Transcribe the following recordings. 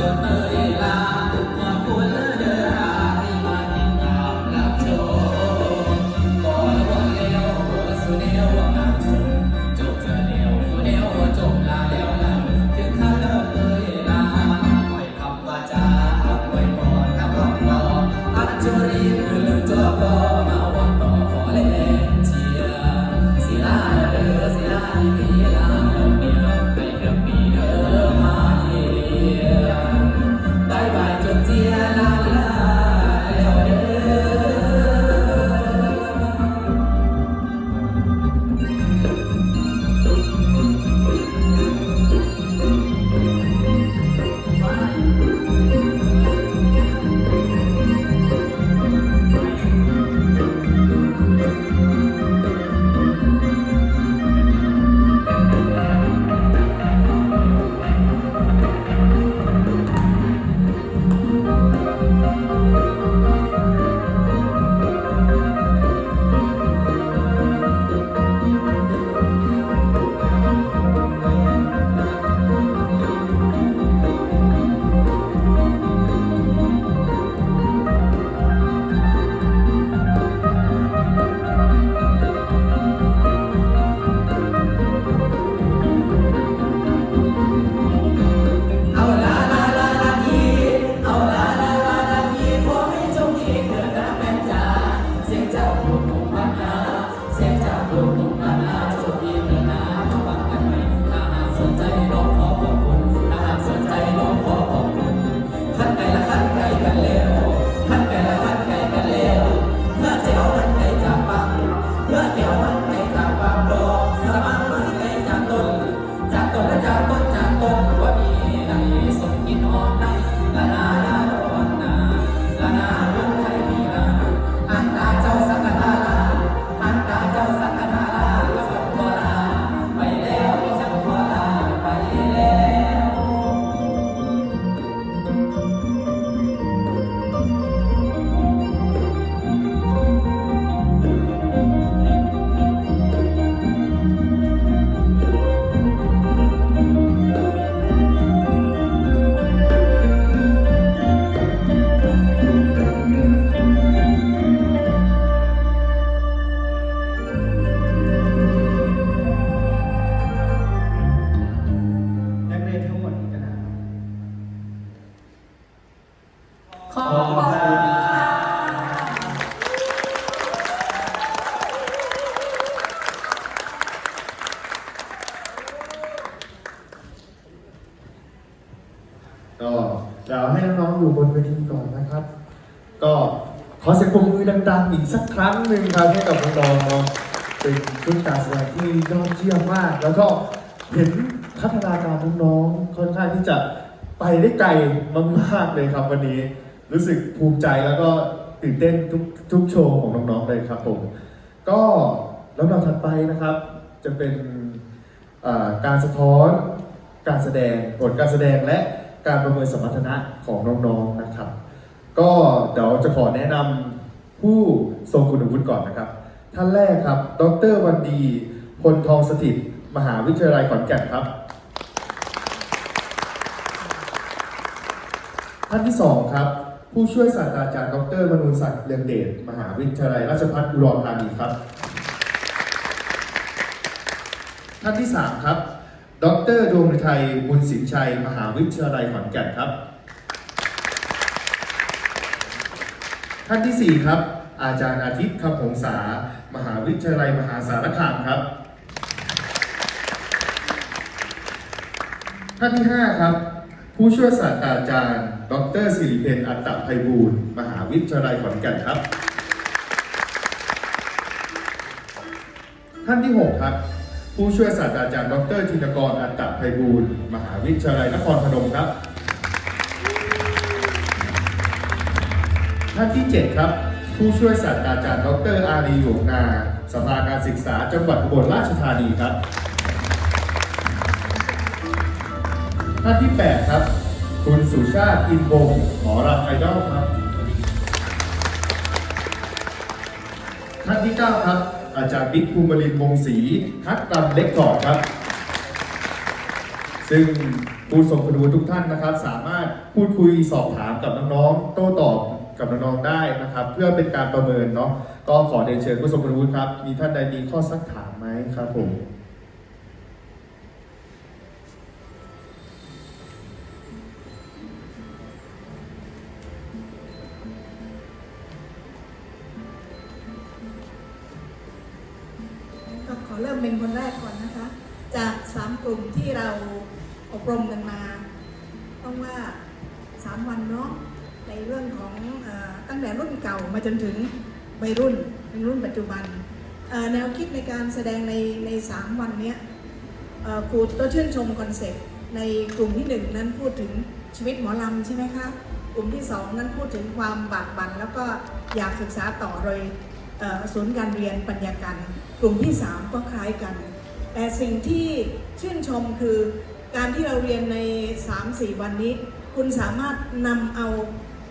ถึ ละ ดังอีกสักครั้งหนึ่งครับให้กับน้องๆเป็นชุดการแสดงที่ยอดเยี่ยมมาก แล้วก็เห็นพัฒนาการน้องๆค่อนข้างที่จะไปได้ไกลมากๆเลยครับวันนี้ รู้สึกภูมิใจแล้วก็ตื่นเต้นทุกทุกโชว์ของน้องๆเลยครับผม ก็ลำดับถัดไปนะครับ จะเป็นการสะท้อนการแสดงผลการแสดงและการประเมินสมรรถนะของน้องๆนะครับ ก็เดี๋ยวจะขอแนะนำ ผู้ทรงคุณวุฒิก่อนนะครับ ท่านแรกครับ ดรวันดีพลทองสถิต มหาวิทยาลัยขอนแก่นครับ ท่านที่สองครับ ผู้ช่วยศาสตราจารย์ ดรมนูนศักดิ์เรืองเดช มหาวิทยาลัยราชภัฏอุดรธานีครับ ท่านที่3ครับ ดรดวงฤทัยบุญสินชัย มหาวิทยาลัยขอนแก่นครับ ท่านที่4ครับ อาจารย์อาทิตย์คำหงษามหาวิทยาลัยมหาสารคามครับ ท่านที่ 5 ครับ ผู้ช่วยศาสตราจารย์ ดรสิริเพนอัตตไพบูลย์มหาวิทยาลัยขอนแก่นครับ ท่านที่ 6 ครับ ผู้ช่วยศาสตราจารย์ ดรธินกรอัตตไพบูลย์มหาวิทยาลัยนครพนมครับ ท่านที่ 7 ครับ ผู้ช่วยศาสตราจารย์ ดรอารีหลวงนาสภาการศึกษาจังหวัดอุบลราชธานีครับ ท่านที่ 8 ครับ คุณสุชาติอินบงหมอรำไอดอลครับ ท่านที่ 9 ครับ อาจารย์บิ๊กภูมิลินวงศรีฮักรำเล็กกอดครับ ซึ่งผู้ทรงคุณวุฒิทุกท่านนะครับ สามารถพูดคุยสอบถามกับน้องๆโต้ตอบ กับน้องๆได้นะครับ เพื่อเป็นการประเมินเนาะก็ขอเรียนเชิญผู้ทรงคุณวุฒิครับ มีท่านใดมีข้อสักถามไหมครับผมก็ขอเริ่มเป็นคนแรกก่อนนะคะ จากสามกลุ่มที่เราอบรมกันมาต้องว่าสามวันเนาะ ในเรื่องของอตั้งแต่รุ่นเก่ามาจนถึงวัยรุ่นเป็นรุ่นปัจจุบัน แนวคิดในการแสดงในในสามวันนี้ครูก็ชื่นชมคอนเซ็ปต์ในกลุ่มที่หนึ่งนั้นพูดถึงชีวิตหมอลำใช่ไหมคะกลุ่มที่สองนั้นพูดถึงความบากบั่นแล้วก็อยากศึกษาต่อโดยศูนย์การเรียนปัญญาการกลุ่มที่3ก็คล้ายกัน แต่สิ่งที่ชื่นชมคือการที่เราเรียนใน 3-4 วันนี้ คุณสามารถนำเอา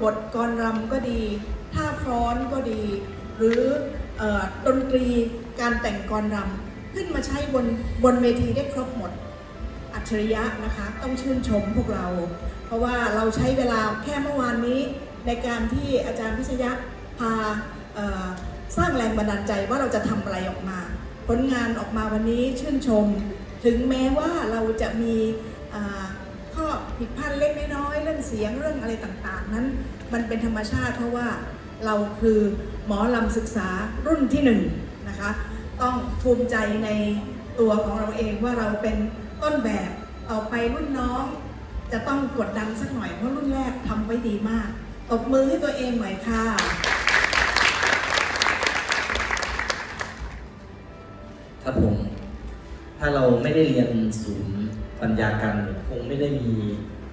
บทกรรำก็ดี ท่าฟ้อนก็ดี หรือดนตรีการแต่งกรรำขึ้นมาใช้บนบนเวทีได้ครบหมด อัจฉริยะนะคะต้องชื่นชมพวกเรา เพราะว่าเราใช้เวลาแค่เมื่อวานนี้ ในการที่อาจารย์พิชยะพาสร้างแรงบันดาลใจว่าเราจะทำอะไรออกมา ผลงานออกมาวันนี้ชื่นชม ถึงแม้ว่าเราจะมีข้อผิดพลาดเล็กน้อย รื่องเสียงเรื่องอะไรต่างๆ นั้น มันเป็นธรรมชาติเพราะว่าเราคือหมอลำศึกษารุ่นที่หนึ่งนะคะต้องภูมิใจในตัวของเราเองว่าเราเป็นต้นแบบต่อไปรุ่นน้อง จะต้องกดดันสักหน่อยเพราะรุ่นแรกทำไว้ดีมากตบมือให้ตัวเองหน่อยค่ะครับผม ถ้าเราไม่ได้เรียนศูนย์ปัญญาการคงไม่ได้มี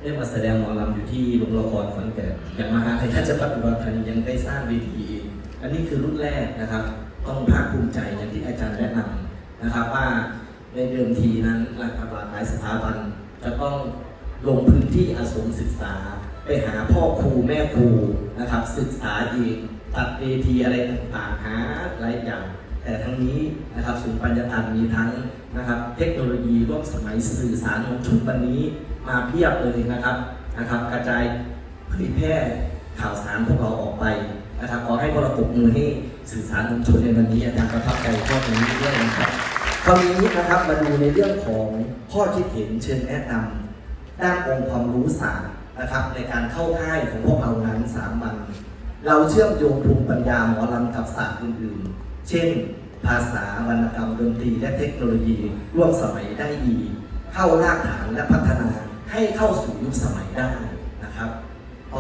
ได้มาแสดงหมอลำอยู่ที่โรงละครขอนแก่นอย่างมหาลัยราชภัฏอุดรธานียังได้สร้างเวที อันนี้คือรุ่นแรกนะครับ ต้องภาคภูมิใจอย่างที่อาจารย์แนะนำนะครับว่าในเดิมทีนั้นหลักหลายสถาบันจะต้องลงพื้นที่อาสมศึกษา ไปหาพ่อครูแม่ครูนะครับ ศึกษาเองตัดเวทีอะไรต่างๆหาหลายอย่าง แต่ทั้งนี้นะครับศูนย์ปัญญาการมีทั้งนะครับ เทคโนโลยีร่วมสมัยสื่อสารมวลชนวันนี้มาเพียบเลยนะครับนะครับ กระจายเผยแพร่ข่าวสารพวกเราออกไปนะครับขอให้พวกเราปรบมือให้สื่อสารมวลชนในวันนี้อาจารย์ประทับใจข้อนี้ด้วยนะครับคราวนี้นะครับมาดูในเรื่องของข้อคิดเห็นเชิงแนะนำด้านองค์ความรู้ศาสตร์นะครับ ในการเข้าค่ายของพวกเรานั้นสามวัน เราเชื่อมโยงภูมิปัญญาหมอลำกับศาสตร์อื่นๆ เช่น ภาษาวรรณกรรมดนตรีและเทคโนโลยี ร่วมสมัยได้ดี เข้ารากฐานและพัฒนาให้เข้าสู่ยุคสมัยได้